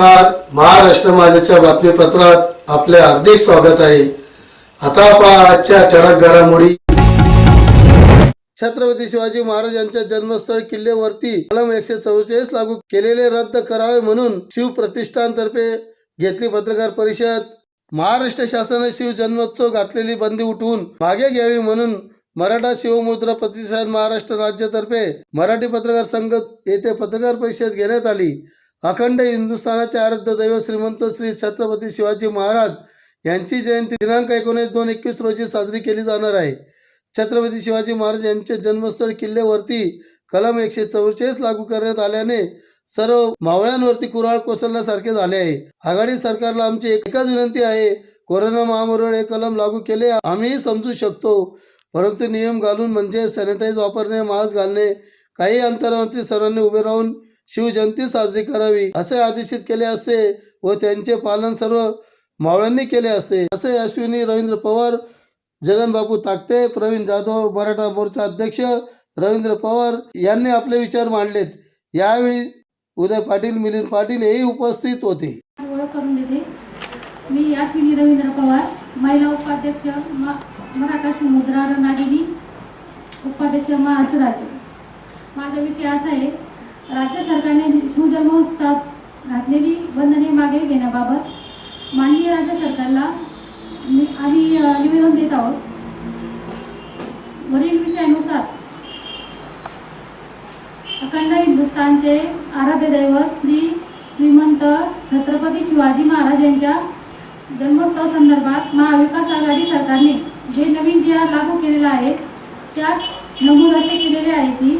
नमस्कार. महाराष्ट्र माझ्याच्या बातमीपत्रात आपले हार्दिक स्वागत आहे. आता पहा आजच्या ठळक घडामोडी. छत्रपती शिवाजी महाराज यांच्या जन्मस्थळ किल्ल्यावरती कलम एकशे चौवेचाळीस लागू केलेले रद्द करावे म्हणून शिव प्रतिष्ठानतर्फे घेतली पत्रकार परिषद. महाराष्ट्र शासनाने शिव जन्मोत्सव घातलेली बंदी उठवून मागे घ्यावी म्हणून मराठा शिवमुद्रा प्रतिष्ठान महाराष्ट्र राज्यातर्फे मराठी पत्रकार संघ येथे पत्रकार परिषद घेण्यात आली. अखंड हिंदुस्थानाचे आराध्य दैव श्रीमंत श्री छत्रपती शिवाजी महाराज यांची जयंती दिनांक एकोणीस दोन एकवीस रोजी साजरी केली जाणार आहे. छत्रपती शिवाजी महाराज यांचे जन्मस्थळ किल्ल्यावरती कलम एकशे चौवेचाळीस लागू करण्यात आल्याने सर्व मावळ्यांवरती कुराळ कोसळल्यासारखे झाले आहे. आघाडी सरकारला आमची एकच विनंती आहे कोरोना महामारीवर हे कलम लागू केले आम्हीही समजू शकतो. परंतु नियम घालून म्हणजे सॅनिटाईज वापरणे मास्क घालणे काही अंतरावरती सर्वांनी उभे राहून शिवजयंती साजरी करावी असे आदेशित केले असते व त्यांचे पालन सर्व मावळ्यांनी केले असते. असे अश्विनी रवींद्र पवार जगनबाबू ताकते प्रवीण जाधव मराठा मोर्चा अध्यक्ष रवींद्र पवार यांनी आपले विचार मांडलेत. यावेळी उदय पाटील मिलिंद पाटील हेही उपस्थित होते. ओळख करून देते. मी अश्विनी रवींद्र पवार महिला उपाध्यक्ष मराठा समुद्रा नागिनी उपाध्यक्ष महाराष्ट्र राज्य. माझा विषय असा आहे राज्य सरकारने शिवजन्मोत्सव घातलेली बंधने मागे घेण्याबाबत माननीय राज्य सरकारला आम्ही निवेदन देत आहोत. वरील विषयानुसार अखंड हिंदुस्थानचे आराध्य दैवत श्री श्रीमंत छत्रपती शिवाजी महाराज यांच्या जन्मोत्सव संदर्भात महाविकास आघाडी सरकारने जे नवीन जी आर लागू केलेला आहे त्यात नमूद असे केलेले आहे की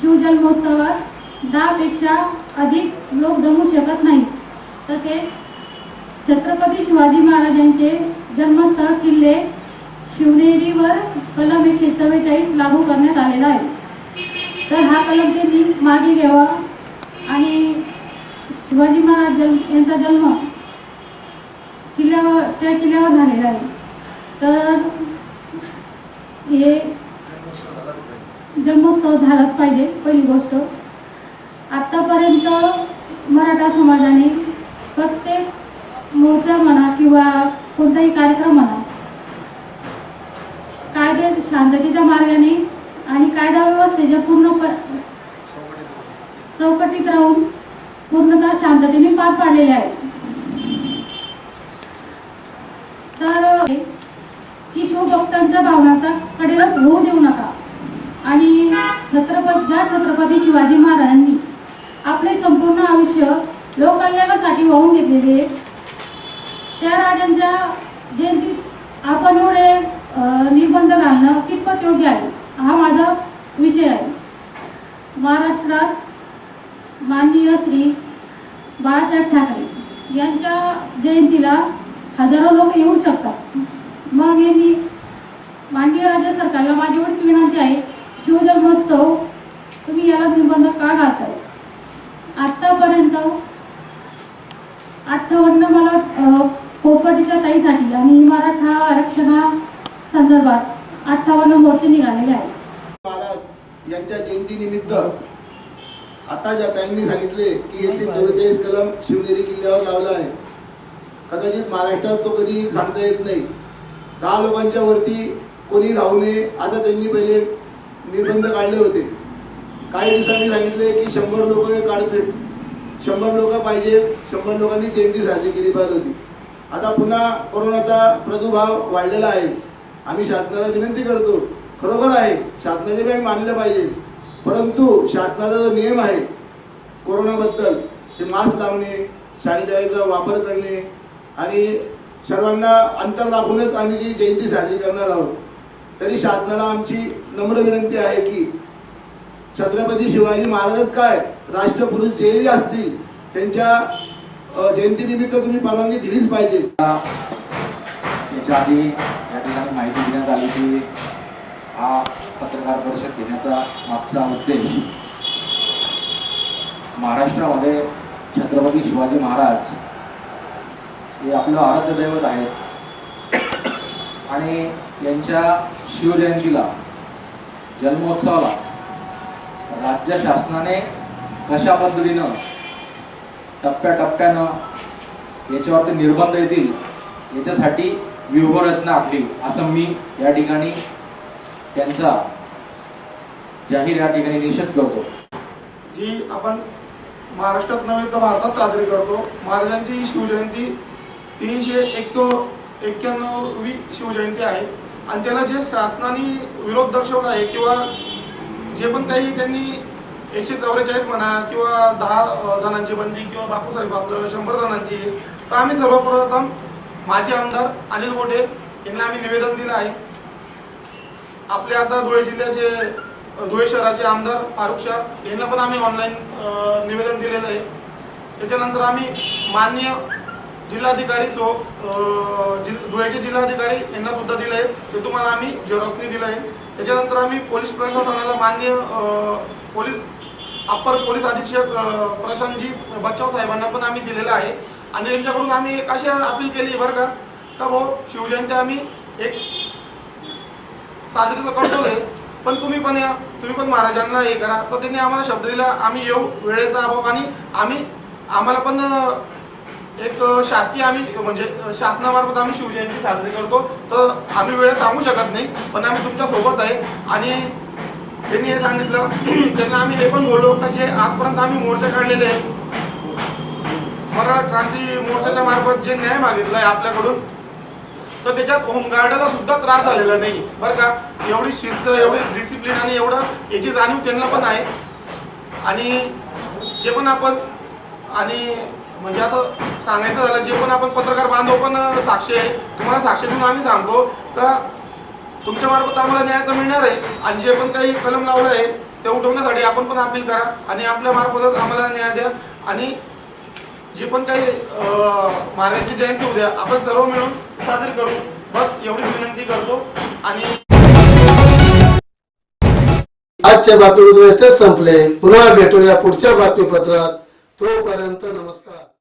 शिवजन्मोत्सवात दहापेक्षा अधिक लोक जमू शकत नाही तसेच छत्रपती शिवाजी महाराजांचे जन्मस्थळ किल्ले शिवनेरीवर कलम एकशे चव्वेचाळीस लागू करण्यात आलेला आहे. तर हा कलम त्यांनी मागे घ्यावा आणि शिवाजी महाराज जन्म यांचा जन्म किल्ल्यावर त्या किल्ल्यावर झालेला आहे. तर हे जन्मोत्सव झालाच पाहिजे पहिली गोष्ट. आत्तापर्यंत मराठा समाजाने प्रत्येक मोर्चा म्हणा किंवा कोणताही कार्यक्रम म्हणा कायदे शांततेच्या मार्गाने आणि कायदा व्यवस्थेच्या पूर्ण प चौकटीत राहून पूर्णतः शांततेने पार पाडलेले आहे. तर की शिवभक्तांच्या भावनाचा कडेला होऊ देऊ नका. आणि छत्रपती ज्या छत्रपती शिवाजी महाराजांनी आपले संपूर्ण आयुष्य लोककल्याणासाठी वाहून घेतलेले त्या राजांच्या जयंतीत आपण एवढे निर्बंध घालणं कितपत योग्य आहे? हा माझा विषय आहे. महाराष्ट्रात माननीय श्री बाळासाहेब ठाकरे यांच्या जयंतीला हजारो लोक येऊ शकतात. मग यांनी माननीय राज्य सरकारला माझी एवढीच विनंती आहे. शिवजन्मोत्सव तुम्ही याला निर्बंध का घालताय? आत्तापर्यंत अठ्ठावन्न मला अ, ताईसाठी आणि मराठा आरक्षणा संदर्भात अठ्ठावन्न मोर्चे निघालेले आहेत. महाराज यांच्या जयंतीनिमित्त आता ज्या ताईंनी सांगितले की एकशे चौवेचाळीस कलम शिवनेरी किल्ल्यावर लावला आहे कदाचित महाराष्ट्रात तो कधी सांगता येत नाही. दहा लोकांच्या वरती कोणी राहू नये असं त्यांनी पहिले निर्बंध काढले होते. काही दिवसांनी सांगितले की शंभर लोक काढत शंभर लोक पाहिजे शंभर लोकांनी जयंती साजरी केली पाहिजे होती. आता पुन्हा कोरोनाचा प्रादुर्भाव वाढलेला आहे. आम्ही शासनाला विनंती करतो खरोखर आहे शासनाचे बी मानलं पाहिजे. परंतु शासनाचा जो नियम आहे कोरोनाबद्दल ते मास्क लावणे सॅनिटायझरचा वापर करणे आणि सर्वांना अंतर राखूनच आम्ही ती जयंती साजरी करणार आहोत तरी शासनाला आमची नम्र विनंती आहे की छत्रपती शिवाजी महाराजच काय? राष्ट्रपुरुष जेही असतील त्यांच्या जयंतीनिमित्त तुम्ही परवानगी दिलीच पाहिजे. याच्या आधी या ठिकाणी माहिती देण्यात आली की हा पत्रकार परिषद घेण्याचा मागचा उद्देश महाराष्ट्रामध्ये छत्रपती शिवाजी महाराज हे आपलं आराध्य दैवत आहेत. आणि यांच्या शिवजयंतीला जन्मोत्सवाला राज्य शासनाने कशा पद्धतीनं टप्प्याटप्प्यानं याच्यावरती निर्बंध येतील याच्यासाठी व्यूहरचना आखली. असं मी या ठिकाणी त्यांचा जाहीर या ठिकाणी निषेध करतो. जी आपण महाराष्ट्रात नव्हे तर भारतात साजरी करतो. महाराजांची ही शिवजयंती तीनशे एक्क्यो एक्क्याण्णववी शिवजयंती आहे. आणि त्याला जे शासनाने विरोध दर्शवला आहे किंवा जे पण काही त्यांनी एकशे चौवेचाळीस म्हणा किंवा दहा जणांची बंदी किंवा बापूसाहेब आपलं शंभर जणांची तर आम्ही सर्वप्रथम माजी आमदार अनिल मोठे यांना आम्ही निवेदन दिलं आहे. आपले आता धुळे जिल्ह्याचे धुळे शहराचे आमदार फारुख शाह यांना पण आम्ही ऑनलाईन निवेदन दिलेलं आहे. त्याच्यानंतर आम्ही माननीय जिल्हाधिकारी सो जि धुळ्याचे जिल्हाधिकारी यांना सुद्धा दिलं आहे. ते तुम्हाला आम्ही झेरॉक्सने दिलं आहे. त्याच्यानंतर आम्ही पोलीस प्रशासनाला माननीय पोलीस अप्पर पोलीस अधीक्षक प्रशांतजी बच्चाव साहेबांना पण आम्ही दिलेलं आहे. आणि त्यांच्याकडून आम्ही एक अशी अपील केली बरं का का भाऊ शिवजयंती आम्ही एक साजरी तर आहे पण तुम्ही पण या तुम्ही पण महाराजांना हे करा. तर त्यांनी आम्हाला शब्द दिला आम्ही येऊ वेळेचा अभाव आणि आम्ही आम्हाला पण एक शासकीय आम्ही म्हणजे शासनामार्फत आम्ही शिवजयंती साजरी करतो. तर आम्ही वेळ सांगू शकत नाही पण आम्ही तुमच्यासोबत आहे. आणि त्यांनी हे सांगितलं त्यांना आम्ही हे पण बोललो का जे आजपर्यंत आम्ही मोर्चे काढलेले आहे मराठा क्रांती मोर्चाच्या मार्फत जे न्याय मागितला आहे आपल्याकडून तर त्याच्यात होमगार्डला सुद्धा त्रास झालेला नाही. बरं का? एवढी शिस्त एवढी डिसिप्लिन आणि एवढं याची जाणीव त्यांना पण आहे. आणि जे पण आपण आणि म्हणजे असं सांगायचं झालं जे पण आपण पत्रकार बांधव पण साक्षी आहे तुम्हाला साक्षी देऊन आम्ही सांगतो. का तुमच्या मार्फत आम्हाला न्याय तर मिळणार आहे आणि जे पण काही कलम लावलं आहे ते उठवण्यासाठी आपण पण अपील करा आणि आपल्या मार्फतच आम्हाला न्याय द्या. आणि जे पण काही अं, महाराजांची जयंती उद्या आपण सर्व मिळून साजरी करू. बस एवढीच विनंती करतो आणि आजच्या बातमीपत्र इथेच संपले. पुन्हा भेटूया पुढच्या बातमीपत्रात. तोपर्यंत नमस्कार.